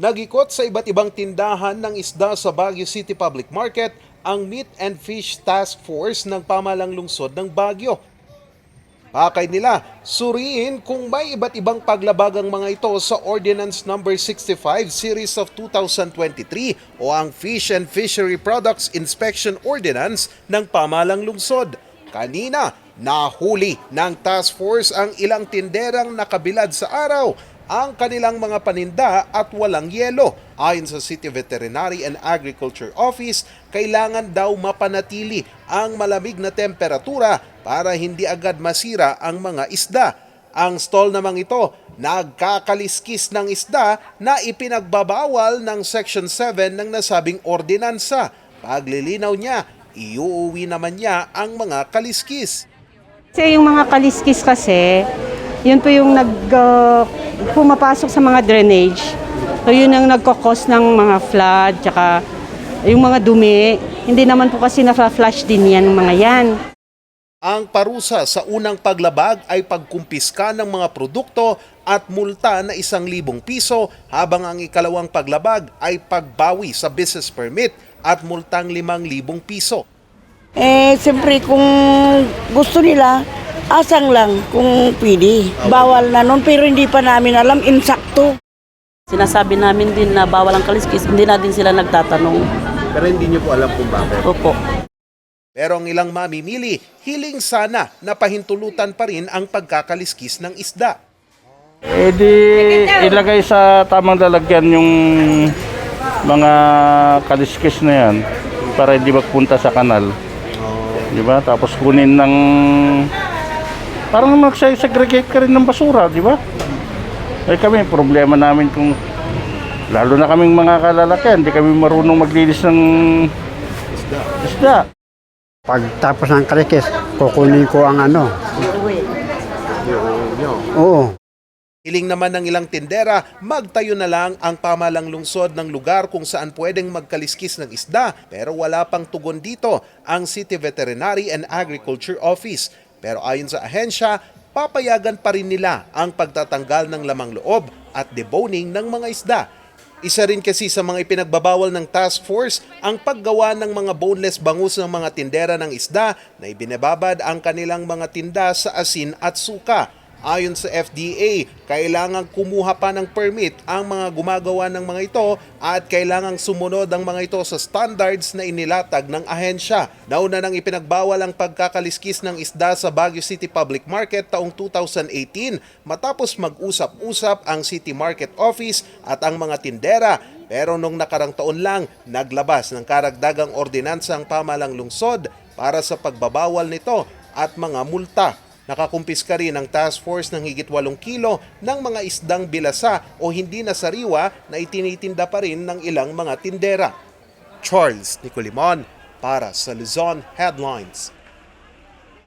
Nagikot sa iba't ibang tindahan ng isda sa Baguio City Public Market ang Meat and Fish Task Force ng pamalang lungsod ng Baguio. Pakay nila, suriin kung may iba't ibang paglabag ang mga ito sa Ordinance Number 65 Series of 2023 o ang Fish and Fishery Products Inspection Ordinance ng pamalang lungsod. Kanina, nahuli ng task force ang ilang tinderang nakabilad sa araw ang kanilang mga paninda at walang yelo. Ayon sa City Veterinary and Agriculture Office, kailangan daw mapanatili ang malamig na temperatura para hindi agad masira ang mga isda. Ang stall namang ito, nagkakaliskis ng isda na ipinagbabawal ng Section 7 ng nasabing ordinansa. Paglilinaw niya, iuuwi naman niya ang mga kaliskis. Kasi yung mga kaliskis kasi, yun po yung nag, uh, pumapasok sa mga drainage. So yun ang nagkakos ng mga flood, tsaka yung mga dumi. Hindi naman po kasi na-flush din yan, mga yan. Ang parusa sa unang paglabag ay pagkumpiska ng mga produkto at multa na isang libong piso habang ang ikalawang paglabag ay pagbawi sa business permit at multang limang libong piso. Eh, siyempre kung gusto nila, asang lang kung pwede. Bawal na nun, pero hindi pa namin alam, insakto. Sinasabi namin din na bawal ang kaliskis, hindi na din sila nagtatanong. Pero hindi niyo po alam kung bakit. Opo. Pero ang ilang mamimili, hiling sana na pahintulutan pa rin ang pagkakaliskis ng isda. Eh di ilagay sa tamang lalagyan yung mga kaliskis na yan para hindi magpunta sa kanal. Di ba? Tapos kunin ng parang mag-segregate ka rin ng basura, di ba? Eh kami, problema namin kung lalo na kaming mga kalalakihan, hindi kami marunong maglinis ng isda. Pagtapos ng krikis, kukunin ko ang ano. Oo. Hiling naman ng ilang tindera, magtayo na lang ang pamalang lungsod ng lugar kung saan pwedeng magkaliskis ng isda pero wala pang tugon dito ang City Veterinary and Agriculture Office. Pero ayon sa ahensya, papayagan pa rin nila ang pagtatanggal ng lamang loob at deboning ng mga isda. Isa rin kasi sa mga ipinagbabawal ng task force ang paggawa ng mga boneless bangus ng mga tindera ng isda na ibinababad ang kanilang mga tinda sa asin at suka. Ayon sa FDA, kailangang kumuha pa ng permit ang mga gumagawa ng mga ito at kailangang sumunod ang mga ito sa standards na inilatag ng ahensya. Nauna nang ipinagbawal ang pagkakaliskis ng isda sa Baguio City Public Market taong 2018 matapos mag-usap-usap ang City Market Office at ang mga tindera pero nung nakarang taon lang, naglabas ng karagdagang ordinansa ang pamalang lungsod para sa pagbabawal nito at mga multa. Nakakumpiska rin ang task force ng higit 8 kilo ng mga isdang bilasa o hindi na sariwa na itinitinda pa rin ng ilang mga tindera. Charles Nicolimon para sa Luzon Headlines.